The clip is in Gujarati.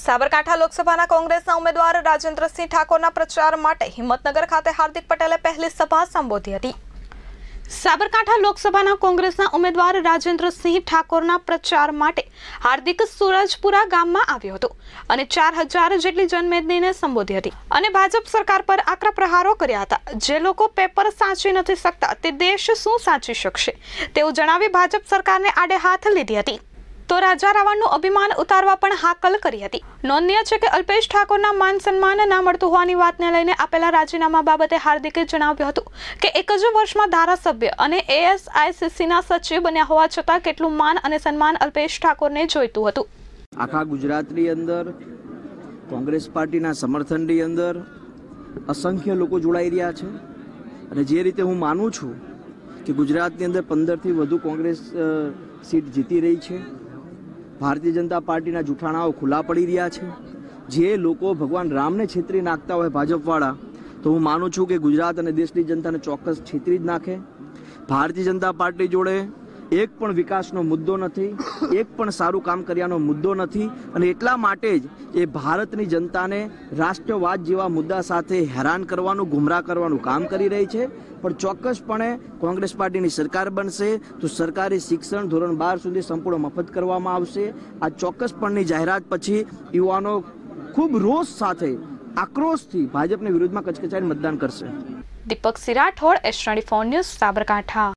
સાબરકાંઠા લોકસભાના કોંગ્રેસના ઉમેદવાર રાજેન્દ્રસિંહ ઠાકોરના પ્રચાર માટે હિંમતનગર ખાતે હાર્દિક પટેલે પહેલી સભા સંબોધી હતી. સાબરકાંઠા લોકસભાના કોંગ્રેસના ઉમેદવાર રાજેન્દ્રસિંહ ઠાકોરના પ્રચાર માટે હાર્દિક સુરજપુરા ગામમાં આવ્યો હતો અને ચાર હજાર જેટલી જનમેદનીને સંબોધી હતી. અને ભાજપ સરકાર પર આકરા પ્રહારો કર્યા હતા. જે લોકો પેપર સાચી નથી શકતા તે દેશ શું સાચી શકશે તેવું જણાવી ભાજપ સરકારને આડે હાથ લીધી હતી. તો રાજા રાવણનું અભિમાન ઉતારવા પણ હાકલ કરી હતી. નોંધનીય છે કે અલ્પેશ ઠાકોરના માન સન્માન ના મળતું હોવાની વાતને લઈને આપેલા રાજીનામા બાબતે હાર્દિકે જણાવ્યું હતું કે એક જ વર્ષમાં ધારાસભ્ય અને એએસઆઈસીસીના સચિવ બન્યા હોવા છતાં કેટલું માન અને સન્માન અલ્પેશ ઠાકોરને જોઈતું હતું. આખા ગુજરાતની અંદર, કોંગ્રેસ પાર્ટીના સમર્થનની અંદર અસંખ્ય લોકો જોડાઈ રહ્યા છે. અને જે રીતે હું માનું છું કે ગુજરાતની અંદર પંદરથી વધુ કોંગ્રેસ સીટ જીતી રહી છે ભારતીય જનતા પાર્ટીના જૂઠાણાઓ ખુલ્લા પડી રહ્યા છે. જે લોકો ભગવાન રામને છેતરી નાખતા હોય ભાજપવાળા, તો હું માનું છું કે ગુજરાત અને દેશની જનતાને ચોક્કસ છેતરી જ નાખે. ભારતીય જનતા પાર્ટી જોડે એક પણ વિકાસનો મુદ્દો નથી, એક પણ સારું કામ કર્યાનો મુદ્દો નથી અને એટલા માટે જ એ ભારતની જનતાને રાષ્ટ્રવાદ જેવા મુદ્દા સાથે હેરાન કરવાનું, ગુમરાહ કરવાનું કામ કરી રહી છે. પણ ચોક્કસપણે કોંગ્રેસ પાર્ટીની સરકાર બનશે તો સરકારી શિક્ષણ ધોરણ બાર સુધી સંપૂર્ણ મફત કરવામાં આવશે. આ ચોક્કસપણની જાહેરાત પછી યુવાનો ખૂબ રોષ સાથે, આક્રોશથી ભાજપની વિરુદ્ધમાં કચકચાઈને મતદાન કરશે. Deepak Sirathod, S twenty news, Sabarkantha.